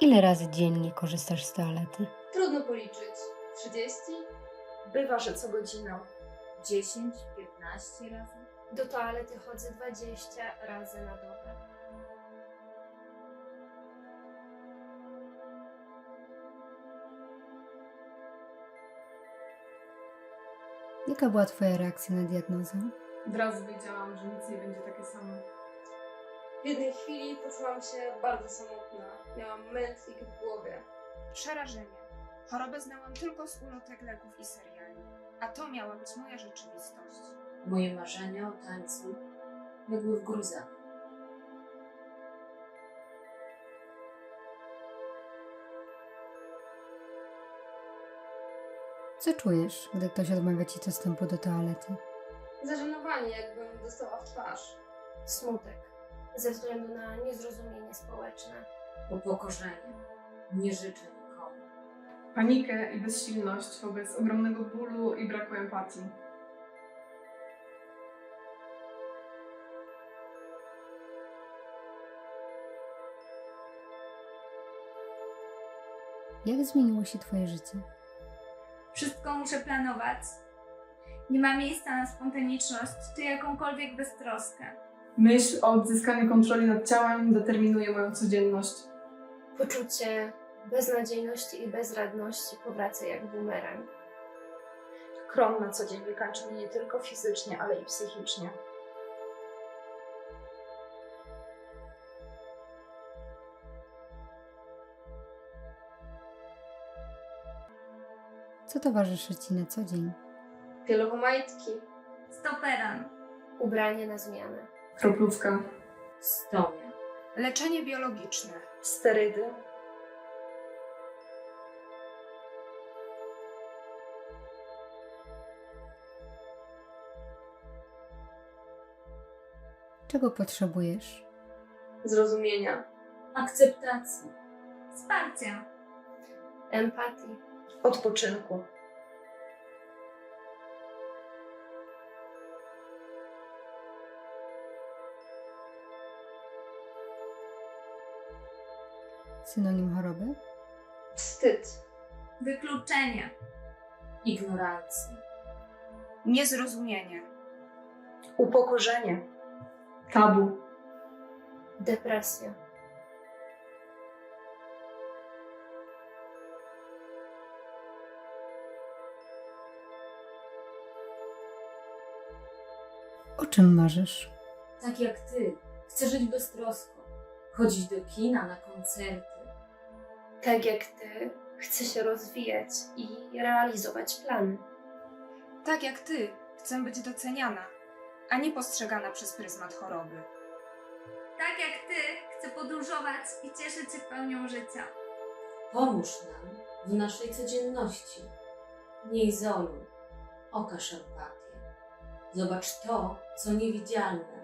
Ile razy dziennie korzystasz z toalety? Trudno policzyć. 30? Bywa, że co godzinę. 10, 15 razy. Do toalety chodzę 20 razy na dobę. Jaka była Twoja reakcja na diagnozę? Od razu wiedziałam, że nic nie będzie takie samo. W jednej chwili poczułam się bardzo samotna. Miałam mętlik w głowie. Przerażenie. Chorobę znałam tylko z ulotek leków i seriali. A to miała być moja rzeczywistość. Moje marzenia o tańcu legły w gruzach. Co czujesz, gdy ktoś odmawia Ci dostępu do toalety? Zażenowanie, jakbym dostała w twarz. Smutek. Ze względu na niezrozumienie społeczne. Upokorzenie. Nie życzę nikomu. Panikę i bezsilność wobec ogromnego bólu i braku empatii. Jak zmieniło się Twoje życie? Wszystko muszę planować. Nie ma miejsca na spontaniczność czy jakąkolwiek beztroskę. Myśl o odzyskaniu kontroli nad ciałem determinuje moją codzienność. Poczucie beznadziejności i bezradności powraca jak bumerang. Kron na co dzień wykańcza mnie nie tylko fizycznie, ale i psychicznie. Co towarzyszy Ci na co dzień? Pieluchomajtki. Stoperan. Ubranie na zmianę. Kroplówka. Stomia. Leczenie biologiczne. Sterydy. Czego potrzebujesz? Zrozumienia. Akceptacji. Wsparcia. Empatii. Odpoczynku. Synonim choroby? Wstyd. Wykluczenie. Ignorancji. Niezrozumienie. Upokorzenie. Tabu. Depresja. O czym marzysz? Tak jak ty. Chcę żyć beztrosko. Chodzić do kina, na koncerty. Tak jak ty, chcę się rozwijać i realizować plany. Tak jak ty, chcę być doceniana, a nie postrzegana przez pryzmat choroby. Tak jak ty, chcę podróżować i cieszyć się pełnią życia. Pomóż nam w naszej codzienności. Nie izoluj. Okaż empatię. Zobacz to, co niewidzialne